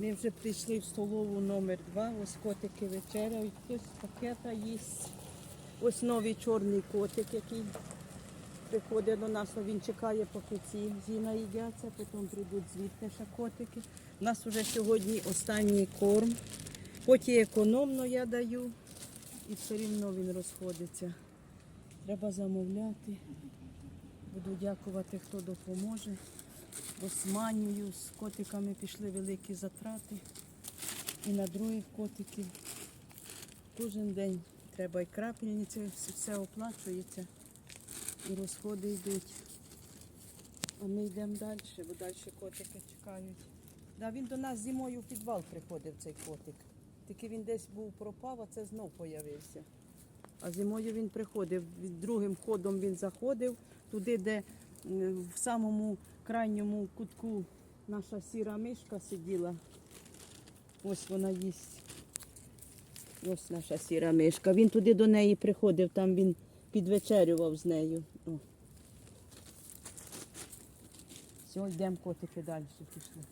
Ми вже прийшли в столову номер 2 Ось котики вечеряють, хтось пакета їсть. Ось новий чорний котик, який приходить до нас, він чекає, поки ці зіна їдяться, потім прийдуть звідти ще котики. У нас вже сьогодні останній корм. Потім економно я даю і все рівно він розходиться. Треба замовляти. Буду дякувати, хто допоможе. Бо з котиками пішли великі затрати. І на других котиків. Кожен день треба і крапельниці, все- оплачується. І розходи йдуть. А ми йдемо далі, бо далі котики чекають. Да, він до нас зимою в підвал приходив, цей котик. Тільки він десь був пропав, а це знов появився. А зимою він приходив. Другим ходом він заходив туди, де в самому крайньому кутку наша сіра мишка сиділа. Ось вона їсть. Ось наша сіра мишка. Він туди до неї приходив, там він підвечерював з нею. О. Все, йдемо котики далі пішли.